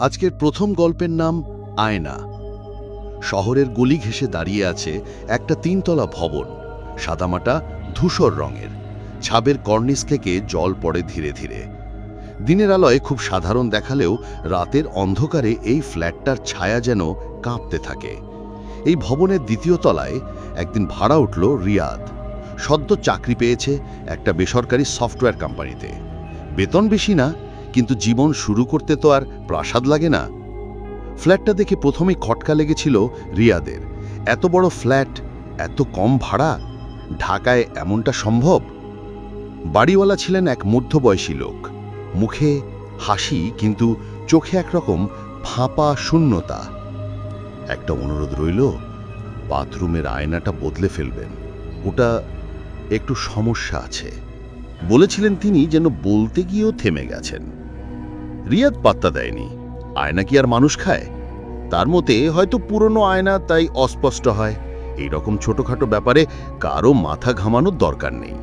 আজকের প্রথম গল্পের নাম আয়না। শহরের গলি ঘেঁষে দাঁড়িয়ে আছে একটা তিনতলা ভবন। সাদামাটা ধূসর রঙের। ছাবের কর্নিস থেকে জল পড়ে ধীরে ধীরে। দিনের আলোয় খুব সাধারণ দেখালেও রাতের অন্ধকারে এই ফ্ল্যাটটার ছায়া যেন কাঁপতে থাকে। এই ভবনের দ্বিতীয় তলায় একদিন ভাড়া উঠল রিয়াদ। সদ্য চাকরি পেয়েছে একটা বেসরকারি সফটওয়্যার কোম্পানিতে। বেতন বেশি না কিন্তু জীবন শুরু করতে তো আর প্রাসাদ লাগে না। ফ্ল্যাটটা দেখে প্রথমেই খটকা লেগেছিল রিয়াদের। এত বড় ফ্ল্যাট, এত কম ভাড়া, ঢাকায় এমনটা সম্ভব? বাড়িওয়ালা ছিলেন এক মধ্যবয়সী লোক। মুখে হাসি কিন্তু চোখে একরকম ফাঁপা শূন্যতা। একটা অনুরোধ রইল, বাথরুমের আয়নাটা বদলে ফেলবেন। ওটা একটু সমস্যা আছে। বলেছিলেন তিনি যেন বলতে গিয়েও থেমে গেছেন। রিয়াদ পাত্তা দেয়নি। আয়না কি আর মানুষ খায়? তার মতে হয়তো পুরনো আয়না তাই অস্পষ্ট হয়। এই রকম ছোটখাটো ব্যাপারে কারও মাথা ঘামানোর দরকার নেই।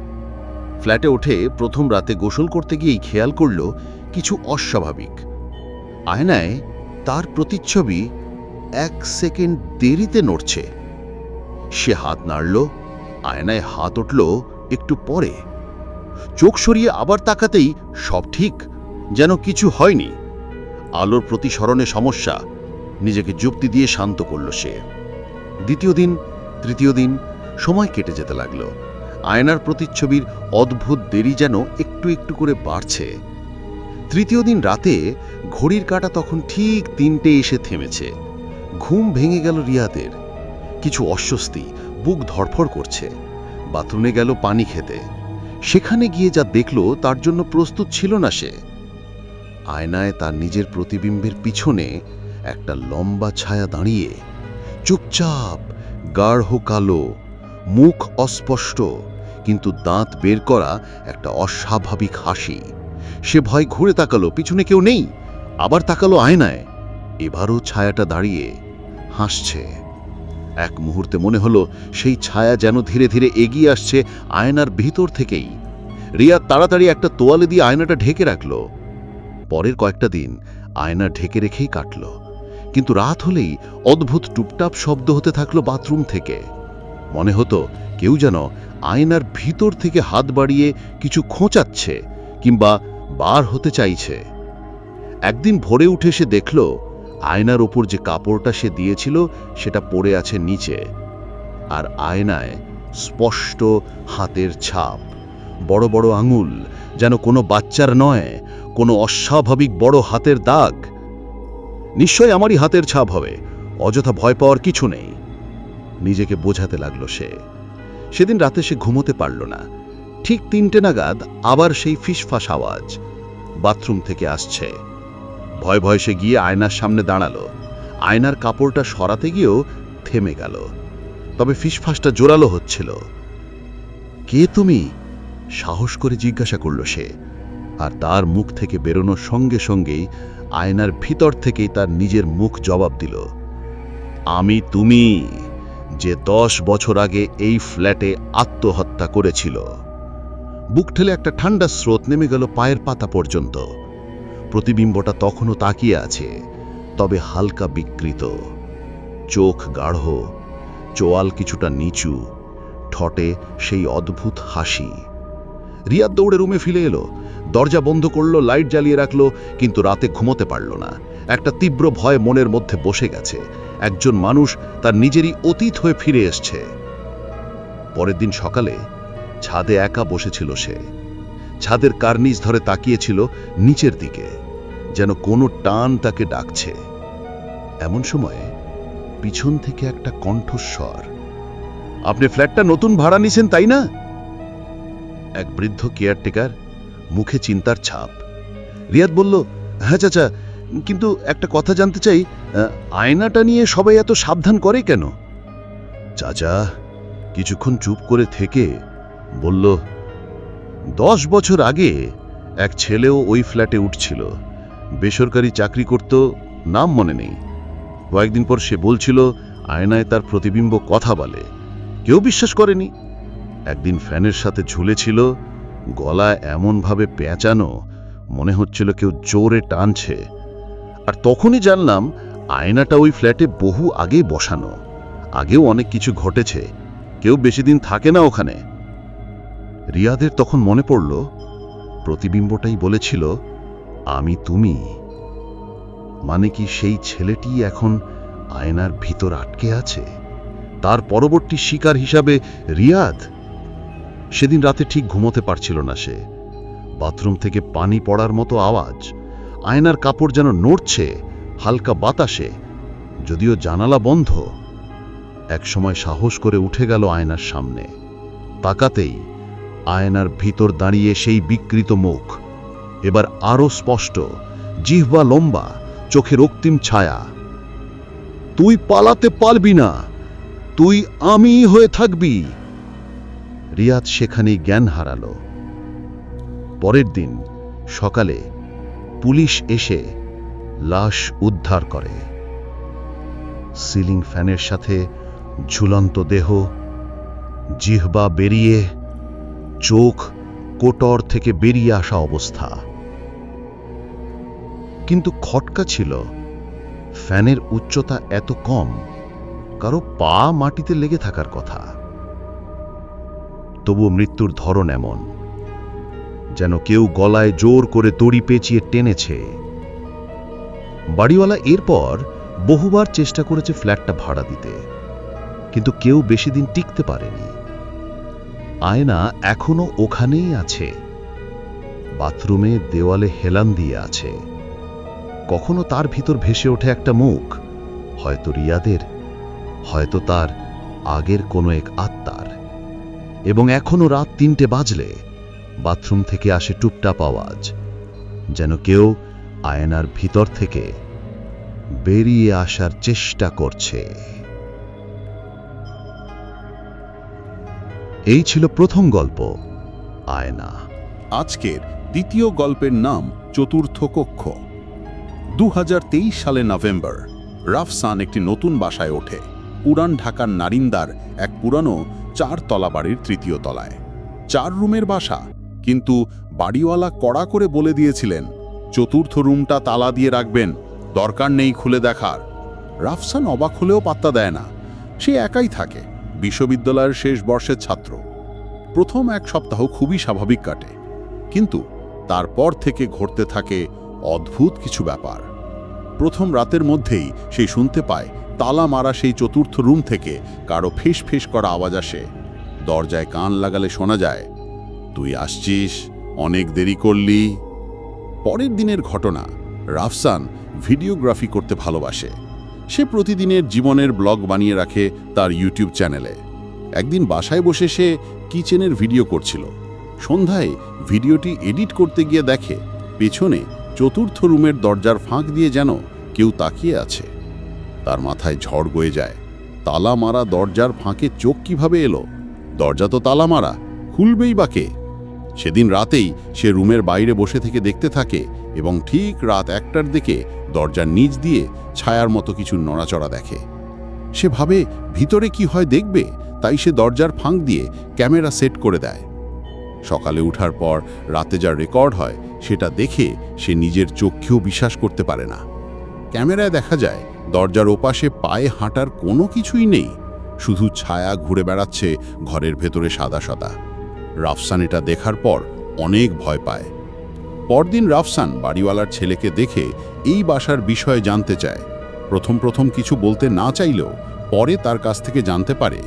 ফ্ল্যাটে উঠে প্রথম রাতে গোসল করতে গিয়েই খেয়াল করল, কিছু অস্বাভাবিক। আয়নায় তার প্রতিচ্ছবি এক সেকেন্ড দেরিতে নড়ছে। সে হাত নাড়ল, আয়নায় হাত উঠল একটু পরে। চোখ সরিয়ে আবার তাকাতেই সব ঠিক। যেন কিছু হয়নি। আলোর প্রতিসরণে সমস্যা নিজেকে যুক্তি দিয়ে শান্ত করল সে। দ্বিতীয় দিন, তৃতীয় দিন সময় কেটে যেতে লাগল। আয়নার প্রতিচ্ছবির অদ্ভুত দেরি যেন একটু একটু করে বাড়ছে। তৃতীয় দিন রাতে ঘড়ির কাঁটা তখন ঠিক তিনটে এসে থেমেছে। ঘুম ভেঙে গেল রিয়াদের। কিছু অস্বস্তি, বুক ধরফর করছে। বাথরুমে গেল পানি খেতে। সেখানে গিয়ে যা দেখল তার জন্য প্রস্তুত ছিল না সে। আয়নায় তার নিজের প্রতিবিম্বের পিছনে একটা লম্বা ছায়া দাঁড়িয়ে চুপচাপ গাঢ় কালো, মুখ অস্পষ্ট, কিন্তু দাঁত বের করা একটা অস্বাভাবিক হাসি। সে ভয় ঘুরে তাকালো, পিছনে কেউ নেই, আবার তাকালো আয়নায়। এবারও ছায়াটা দাঁড়িয়ে হাসছে। এক মুহূর্তে মনে হলো সেই ছায়া যেন ধীরে ধীরে এগিয়ে আসছে আয়নার ভিতর থেকেই। রিয়া তাড়াতাড়ি একটা তোয়ালে দিয়ে আয়নাটা ঢেকে রাখল। পরের কয়েকটা দিন আয়না ঢেকে রেখেই কাটল। কিন্তু রাত হলেই অদ্ভুত টুপটাপ শব্দ হতে থাকল বাথরুম থেকে। মনে হতো কেউ যেন আয়নার ভিতর থেকে হাত বাড়িয়ে কিছু খোঁচাচ্ছে কিংবা বার হতে চাইছে। একদিন ভোরে উঠে সে দেখল আয়নার ওপর যে কাপড়টা সে দিয়েছিল সেটা পড়ে আছে নিচে। আর আয়নায় স্পষ্ট হাতের ছাপ, বড় বড় আঙুল, যেন কোনো বাচ্চার নয় কোনো অস্বাভাবিক বড় হাতের দাগ? নিশ্চয় আমারই হাতের ছাপ হবে, অযথা ভয় পাওয়ার কিছু নেই। নিজেকে বোঝাতে লাগল সে। সেদিন রাতে সে ঘুমোতে পারল না। ঠিক তিনটে নাগাদ আবার সেই ফিসফাস আওয়াজ বাথরুম থেকে আসছে। ভয় ভয় সে গিয়ে আয়নার সামনে দাঁড়াল। আয়নার কাপড়টা সরাতে গিয়েও থেমে গেল। তবে ফিসফাসটা জোরালো হচ্ছিল। কে তুমি? সাহস করে জিজ্ঞাসা করল সে। আর তার মুখ থেকে বেরোনোর সঙ্গে সঙ্গেই আয়নার ভিতর থেকেই তার নিজের মুখ জবাব দিল, আমি তুমি, যে দশ বছর আগে এই ফ্ল্যাটে আত্মহত্যা করেছিল। বুক ঠেলে একটা ঠান্ডা স্রোত নেমে গেল পায়ের পাতা পর্যন্ত। প্রতিবিম্বটা তখনও তাকিয়ে আছে, তবে হালকা বিকৃত। চোখ গাঢ়, চোয়াল কিছুটা নিচু, ঠটে সেই অদ্ভুত হাসি। রিয়াদ দৌড়ে রুমে ফিরে এলো। দরজা বন্ধ করল, লাইট জ্বালিয়ে রাখল, কিন্তু রাতে ঘুমোতে পারল না। একটা তীব্র ভয় মনের মধ্যে বসে গেছে। একজন মানুষ তার নিজেরই অতীত হয়ে ফিরে এসছে। পরের দিন সকালে ছাদে একা বসেছিল সে। ছাদের কার্নিস ধরে তাকিয়েছিল নিচের দিকে, যেন কোনো টান তাকে ডাকছে। এমন সময়ে পিছন থেকে একটা কণ্ঠস্বর, আপনি ফ্ল্যাটটা নতুন ভাড়া নিছেন, তাই না? এক বৃদ্ধ কেয়ারটেকার মুখে চিন্তার ছাপ। রিয়াদ বলল হ্যাঁ চাচা, কিন্তু একটা কথা জানতে চাই আয়নাটা নিয়ে সবাই এত সাবধান করে কেন? চাচা কিছুক্ষণ চুপ করে থেকে বলল, দশ বছর আগে এক ছেলেও ওই ফ্ল্যাটে উঠছিল। বেসরকারি চাকরি করত, নাম মনে নেই। কয়েকদিন পর সে বলছিল, আয়নায় তার প্রতিবিম্ব কথা বলে। কেউ বিশ্বাস করেনি। একদিন ফ্যানের সাথে ঝুলেছিল, গলা এমনভাবে পেঁচানো মনে হচ্ছিল কেউ জোরে টানছে। আর তখনই জানলাম, আয়নাটা ওই ফ্ল্যাটে বহু আগেই বসানো। আগেও অনেক কিছু ঘটেছে। কেউ বেশি দিন থাকে না ওখানে। রিয়াদের তখন মনে পড়ল, প্রতিবিম্বটাই বলেছিল, আমি তুমি। মানে কি সেই ছেলেটি এখন আয়নার ভিতর আটকে আছে? তার পরবর্তী শিকার হিসাবে রিয়াদ? সেদিন রাতে ঠিক ঘুমোতে পারছিল না সে। বাথরুম থেকে পানি পড়ার মতো আওয়াজ, আয়নার কাপড় যেন নড়ছে, হালকা বাতাসে, যদিও জানালা বন্ধ। একসময় সাহস করে উঠে গেল আয়নার সামনে। তাকাতেই আয়নার ভিতর দাঁড়িয়ে সেই বিকৃত মুখ। এবার আরও স্পষ্ট, জিহ্বা লম্বা চোখে রক্তিম ছায়া। তুই পালাতে পারবি না। তুই আমি হয়ে থাকবি। রিয়াদ সেখানেই জ্ঞান হারালো। পরের দিন সকালে পুলিশ এসে লাশ উদ্ধার করে। সিলিং ফ্যানের সাথে ঝুলন্ত দেহ, জিহ্বা বেরিয়ে চোখ কোটর থেকে বেরিয়ে আসা অবস্থা। কিন্তু খটকা ছিল। ফ্যানের উচ্চতা এত কম, কারও পা মাটিতে লেগে থাকার কথা। তবু মৃত্যুর ধরন এমন, যেন কেউ গলায় জোর করে তড়ি পেঁচিয়ে টেনেছে। বাড়িওয়ালা এরপর বহুবার চেষ্টা করেছে ফ্ল্যাটটা ভাড়া দিতে, কিন্তু কেউ বেশি দিন টিকতে পারেনি। আয়না এখনও ওখানেই আছে। বাথরুমে দেওয়ালে হেলান দিয়ে আছে। কখনো তার ভিতর ভেসে ওঠে একটা মুখ, হয়তো রিয়াদের, হয়তো তার আগের কোনো এক আত্মার। এবং এখনও রাত তিনটে বাজলে বাথরুম থেকে আসে টুপটাপ আওয়াজ, যেন কেউ আয়নার ভিতর থেকে বেরিয়ে আসার চেষ্টা করছে। এই ছিল প্রথম গল্প, আয়না। আজকের দ্বিতীয় গল্পের নাম চতুর্থ কক্ষ। দু হাজার তেইশ সালে নভেম্বর, রাফসান একটি নতুন বাসায় ওঠে। পুরান ঢাকার নারিন্দার এক পুরানো চার তলা বাড়ির তৃতীয় তলায়। চার রুমের বাসা, কিন্তু বাড়িওয়ালা কড়া করে বলে দিয়েছিলেন, চতুর্থ রুমটা তালা দিয়ে রাখবেন, দরকার নেই খুলে দেখার। রাফসান অবাক হলেও পাত্তা দেয় না। সে একাই থাকে, বিশ্ববিদ্যালয়ের শেষ বর্ষের ছাত্র। প্রথম এক সপ্তাহ খুবই স্বাভাবিক কাটে, কিন্তু তারপর থেকে ঘটতে থাকে অদ্ভুত কিছু ব্যাপার। প্রথম রাতের মধ্যেই সে শুনতে পায় তালা মারা সেই চতুর্থ রুম থেকে কারও ফেস ফেস করা আওয়াজ আসে। দরজায় কান লাগালে শোনা যায়, তুই আসছিস? অনেক দেরি করলি? পরের দিনের ঘটনা, রাফসান ভিডিওগ্রাফি করতে ভালোবাসে। সে প্রতিদিনের জীবনের ব্লগ বানিয়ে রাখে তার ইউটিউব চ্যানেলে। একদিন বাসায় বসে সে কিচেনের ভিডিও করছিল। সন্ধ্যায় ভিডিওটি এডিট করতে গিয়ে দেখে, পেছনে চতুর্থ রুমের দরজার ফাঁক দিয়ে যেন কেউ তাকিয়ে আছে। তার মাথায় ঝড় গয়ে যায়। তালা মারা দরজার ফাঁকে চোখ কীভাবে এলো? দরজা তো তালা মারা, খুলবেই বা কে? সেদিন রাতেই সে রুমের বাইরে বসে থেকে দেখতে থাকে এবং ঠিক রাত একটার দিকে দরজার নিচ দিয়ে ছায়ার মতো কিছু নড়াচড়া দেখে। সে ভাবে, ভিতরে কি হয় দেখবে? তাই সে দরজার ফাঁক দিয়ে ক্যামেরা সেট করে দেয়। সকালে উঠার পর রাতে যা রেকর্ড হয়, সেটা দেখে সে নিজের চোখকেও বিশ্বাস করতে পারে না। ক্যামেরায় দেখা যায় দরজার ওপাশে পায়ে হাঁটার কোনো কিছুই নেই। শুধু ছায়া ঘুরে বেড়াচ্ছে ঘরের ভেতরে সাদা সাদা। রাফসান এটা দেখার পর অনেক ভয় পায়। পরদিন রাফসান বাড়িওয়ালার ছেলেকে দেখে এই বাসার বিষয়ে জানতে চায়। প্রথম প্রথম কিছু বলতে না চাইলেও পরে তার কাছ থেকে জানতে পারে।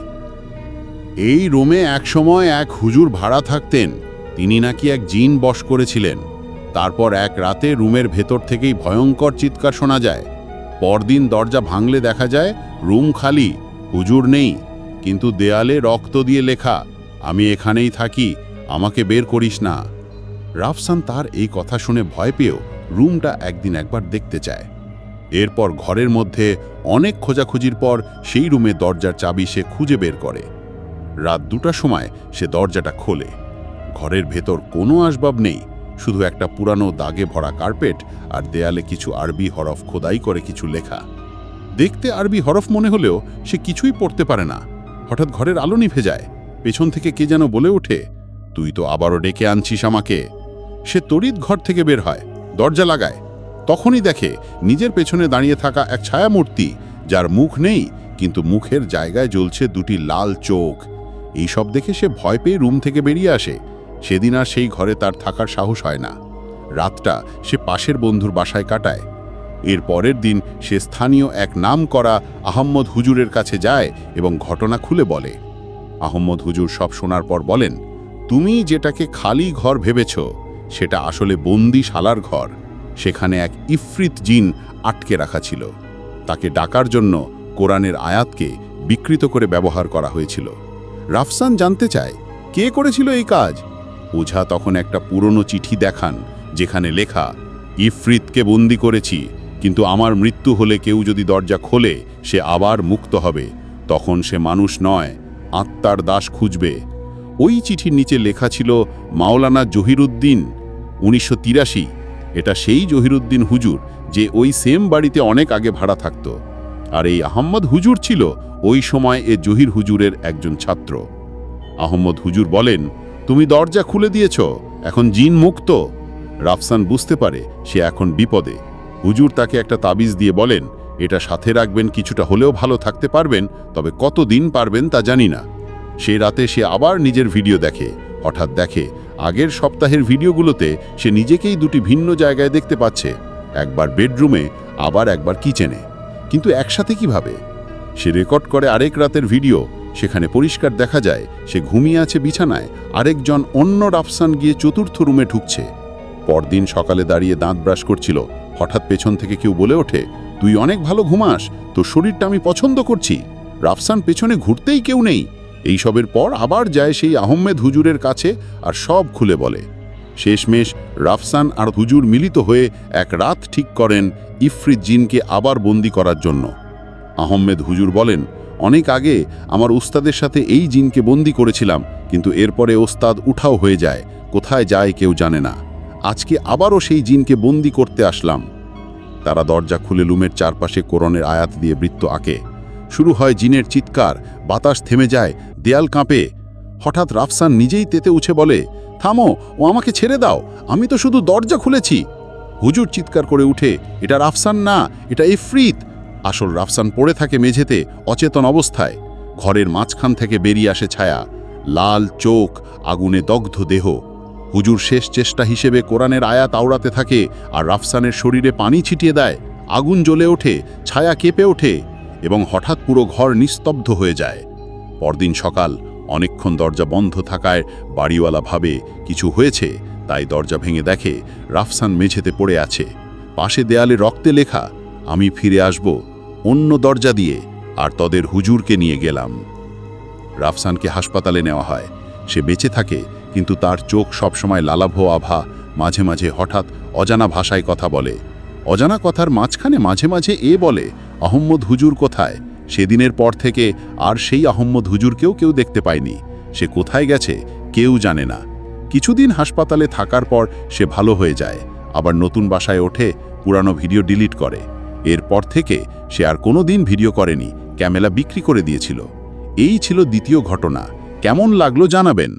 এই রুমে একসময় এক হুজুর ভাড়া থাকতেন। তিনি নাকি এক জিন বশ করেছিলেন। তারপর এক রাতে রুমের ভেতর থেকেই ভয়ঙ্কর চিৎকার শোনা যায়। পরদিন দরজা ভাঙলে দেখা যায়, রুম খালি, হুজুর নেই। কিন্তু দেয়ালে রক্ত দিয়ে লেখা, আমি এখানেই থাকি, আমাকে বের করিস না। রাফসান তার এই কথা শুনে ভয় পেয়েও রুমটা একদিন একবার দেখতে চায়। এরপর ঘরের মধ্যে অনেক খোঁজাখুঁজির পর সেই রুমে দরজার চাবি সে খুঁজে বের করে। রাত দুটার সময় সে দরজাটা খোলে। ঘরের ভেতর কোনো আসবাব নেই। শুধু একটা পুরানো দাগে ভরা কার্পেট আর দেয়ালে কিছু আরবি হরফ খোদাই করে কিছু লেখা। দেখতে আরবি হরফ মনে হলেও সে কিছুই পড়তে পারে না। হঠাৎ ঘরের আলো নিভে যায়। পেছন থেকে কে যেন বলে ওঠে, তুই তো আবারও ডেকে আনছিস আমাকে। সে তড়িৎ ঘর থেকে বের হয়, দরজা লাগায়। তখনই দেখে নিজের পেছনে দাঁড়িয়ে থাকা এক ছায়ামূর্তি, যার মুখ নেই, কিন্তু মুখের জায়গায় জ্বলছে দুটি লাল চোখ। এই সব দেখে সে ভয় পেয়ে রুম থেকে বেরিয়ে আসে। সেদিন আর সেই ঘরে তার থাকার সাহস হয় না। রাতটা সে পাশের বন্ধুর বাসায় কাটায়। এর পরের দিন সে স্থানীয় এক নাম করা আহম্মদ হুজুরের কাছে যায় এবং ঘটনা খুলে বলে। আহম্মদ হুজুর সব শোনার পর বলেন, তুমি যেটাকে খালি ঘর ভেবেছ, সেটা আসলে বন্দি শালার ঘর। সেখানে এক ইফরিত জিন আটকে রাখা ছিল। তাকে ডাকার জন্য কোরআনের আয়াতকে বিকৃত করে ব্যবহার করা হয়েছিল। রাফসান জানতে চায়, কে করেছিল এই কাজ? ওঝা তখন একটা পুরনো চিঠি দেখান, যেখানে লেখা, ইফরিতকে বন্দি করেছি, কিন্তু আমার মৃত্যু হলে কেউ যদি দরজা খোলে, সে আবার মুক্ত হবে। তখন সে মানুষ নয়, আত্মার দাস খুঁজবে। ওই চিঠির নিচে লেখা ছিল, মাওলানা জহিরুদ্দিন, উনিশশো তিরাশি। এটা সেই জহিরুদ্দিন হুজুর, যে ওই সেম বাড়িতে অনেক আগে ভাড়া থাকত। আর এই আহম্মদ হুজুর ছিল, ওই সময় এ জহির হুজুরের একজন ছাত্র। আহম্মদ হুজুর বলেন তুমি দরজা খুলে দিয়েছ, এখন জিন মুক্ত। রাফসান বুঝতে পারে সে এখন বিপদে। হুজুর তাকে একটা তাবিজ দিয়ে বলেন, এটা সাথে রাখবেন, কিছুটা হলেও ভালো থাকতে পারবেন, তবে কত দিন পারবেন তা জানি না। সেই রাতে সে আবার নিজের ভিডিও দেখে, হঠাৎ দেখে আগের সপ্তাহের ভিডিওগুলোতে সে নিজেকেই দুটি ভিন্ন জায়গায় দেখতে পাচ্ছে, একবার বেডরুমে, আবার একবার কিচেনে। কিন্তু একসাথে কীভাবে? সে রেকর্ড করে আরেক রাতের ভিডিও সেখানে পরিষ্কার দেখা যায়, সে ঘুমিয়ে আছে বিছানায়, আরেকজন অন্য রাফসান গিয়ে চতুর্থ রুমে ঢুকছে। পরদিন সকালে দাঁড়িয়ে দাঁত ব্রাশ করছিল। হঠাৎ পেছন থেকে কেউ বলে ওঠে, তুই অনেক ভালো ঘুমাস তো শরীরটা আমি পছন্দ করছি। রাফসান পেছনে ঘুরতেই কেউ নেই। এইসবের পর আবার যায় সেই আহমেদ হুজুরের কাছে আর সব খুলে বলে। শেষমেশ রাফসান আর হুজুর মিলিত হয়ে এক রাত ঠিক করেন ইফরিত জিনকে আবার বন্দি করার জন্য। আহম্মেদ হুজুর বলেন অনেক আগে আমার উস্তাদের সাথে এই জিনকে বন্দি করেছিলাম, কিন্তু এরপরে ওস্তাদ উঠাও হয়ে যায়, কোথায় যায় কেউ জানে না। আজকে আবারও সেই জিনকে বন্দি করতে আসলাম। তারা দরজা খুলে লুমের চারপাশে কোরনের আয়াত দিয়ে বৃত্ত আঁকে। শুরু হয় জিনের চিৎকার, বাতাস থেমে যায়, দেয়াল কাঁপে। হঠাৎ রাফসান নিজেই তেতে উঠে বলে, থামো, ও আমাকে ছেড়ে দাও, আমি তো শুধু দরজা খুলেছি। হুজুর চিৎকার করে উঠে, এটা রাফসান না, এটা ইফরিত আসল রাফসান পড়ে থাকে মেঝেতে, অচেতন অবস্থায়। ঘরের মাঝখান থেকে বেরিয়ে আসে ছায়া। লাল চোখ, আগুনে দগ্ধ দেহ। হুজুর শেষ চেষ্টা হিসেবে কোরআনের আয়াত আওড়াতে থাকে আর রাফসানের শরীরে পানি ছিটিয়ে দেয়। আগুন জ্বলে ওঠে, ছায়া কেঁপে ওঠে এবং হঠাৎ পুরো ঘর নিস্তব্ধ হয়ে যায়। পরদিন সকাল, অনেকক্ষণ দরজা বন্ধ থাকায় বাড়িওয়ালা ভাবে, কিছু হয়েছে? তাই দরজা ভেঙে দেখে রাফসান মেঝেতে পড়ে আছে। পাশে দেয়ালে রক্তে লেখা, আমি ফিরে আসব। অন্য দরজা দিয়ে আর তদের হুজুরকে নিয়ে গেলাম। রাফসানকে হাসপাতালে নেওয়া হয়। সে বেঁচে থাকে, কিন্তু তার চোখ সবসময় লালাভ আভা, মাঝে মাঝে হঠাৎ অজানা ভাষায় কথা বলে। অজানা কথার মাঝখানে মাঝে মাঝে এ বলে, আহম্মদ হুজুর কোথায়? সেদিনের পর থেকে আর সেই আহম্মদ হুজুরকেও কেউ দেখতে পায়নি। সে কোথায় গেছে, কেউ জানে না। কিছুদিন হাসপাতালে থাকার পর সে ভালো হয়ে যায়। আবার নতুন বাসায় ওঠে, পুরানো ভিডিও ডিলিট করে। এরপর থেকে সে আর কোনো দিন ভিডিও করেনি ক্যামেলা বিক্রি করে দিয়েছিল। এই ছিল দ্বিতীয় ঘটনা। কেমন লাগল জানাবেন?